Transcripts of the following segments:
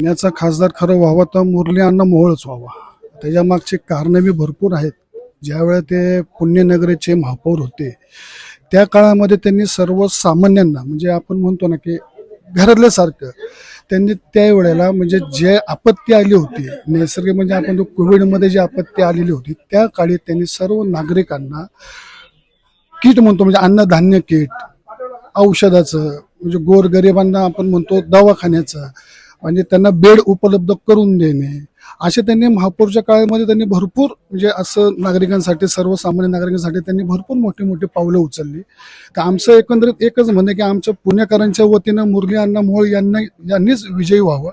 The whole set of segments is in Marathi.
याचा खासदार खरं व्हावा तर मुरली अण्णा मोहळच व्हावा. त्याच्या मागची कारणं बी भरपूर आहेत. ज्यावेळेला ते पुण्यनगरीचे महापौर होते त्या काळामध्ये त्यांनी सर्वसामान्यांना म्हणजे आपण म्हणतो ना की घरातल्यासारखं त्यांनी त्यावेळेला म्हणजे जे आपत्ती आली होती नैसर्गिक म्हणजे आपण जो कोविडमध्ये जी आपत्ती आलेली होती त्या काळी त्यांनी सर्व नागरिकांना किट म्हणतो म्हणजे अन्नधान्य किट औषधाचं म्हणजे गोरगरिबांना आपण म्हणतो दवाखान्याचं म्हणजे त्यांना बेड उपलब्ध करून देणे. असे त्यांनी महापौरच्या काळामध्ये त्यांनी भरपूर म्हणजे असं नागरिकांसाठी सर्वसामान्य नागरिकांसाठी त्यांनी भरपूर मोठी मोठी पावलं उचलली. तर आमचं एकंदरीत एकच म्हणणं की आमच्या पुणेकरांच्या वतीनं मुरली अण्णा मोहोळ यांना यांनीच विजयी व्हावं.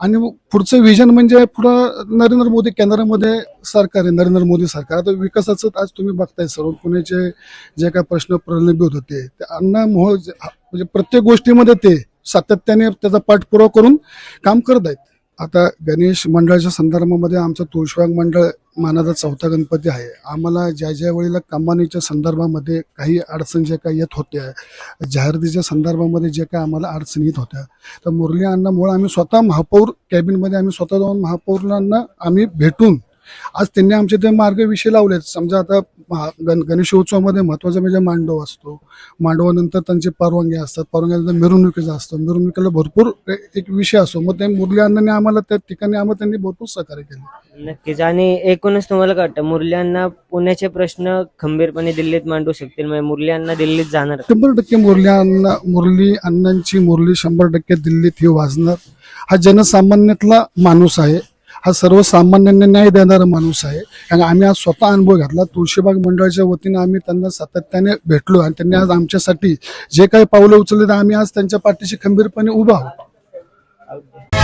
आणि पुढचं विजन म्हणजे पुढं नरेंद्र मोदी केंद्रामध्ये सरकार आहे नरेंद्र मोदी सरकार. आता विकासाचं आज तुम्ही बघताय सर्व पुण्याचे जे काय प्रश्न प्रलंबित होते ते अण्णा मोहोळ जे- म्हणजे प्रत्येक गोष्टीमध्ये ते सातत्याने त्याचा पाठपुरावा करून काम करत आहेत. आता गणेश मंडळाच्या संदर्भामध्ये आमचं तुळशीबाग मंडळ मानाचा चौथा गणपती आहे. आम्हाला ज्या ज्या वेळेला कमानीच्या संदर्भामध्ये काही अडचण ज्या काही येत होत्या जाहिरातीच्या संदर्भामध्ये जे काय आम्हाला अडचणी येत होत्या तर मुरली अण्णामुळे आम्ही स्वतः महापौर कॅबिनमध्ये आम्ही स्वतः जाऊन महापौरांना आम्ही भेटून आज त्यांनी आमचे ते मार्ग विषय लावलेत. समजा आता गण गणेशोत्सवामध्ये महत्त्वाचा म्हणजे मांडव असतो. मांडवानंतर त्यांचे परवानगी असतात. परवानगीनंतर मिरवणुकीचा असतो. मिरवणुकीला भरपूर एक विषय असतो. मग ते मुरली अण्णांनी आम्हाला त्या ठिकाणी आम्हाला त्यांनी भरपूर सहकार्य केले. नक्कीच. आणि एकूणच तुम्हाला काय वाटतं मुरल्यांना पुण्याचे प्रश्न खंबीरपणे दिल्लीत मांडू शकतील. म्हणजे मुरल्यांना दिल्लीत जाणार. शंभर टक्के मुरली अण्णा मुरली अण्णांची मुरली शंभर टक्के दिल्लीत ही वाजणार. हा जनसामान्यातला माणूस आहे. हा सर्वसामान्यांना न्याय देणारा माणूस आहे. आणि आम्ही आज स्वतः अनुभव घातला. तुळशीबाग मंडळाच्या वतीने आम्ही त्यांना सातत्याने भेटलो आणि त्यांनी आज आमच्यासाठी जे काही पावलं उचलले तर आम्ही आज त्यांच्या पाठीशी खंबीरपणे उभा आहोत.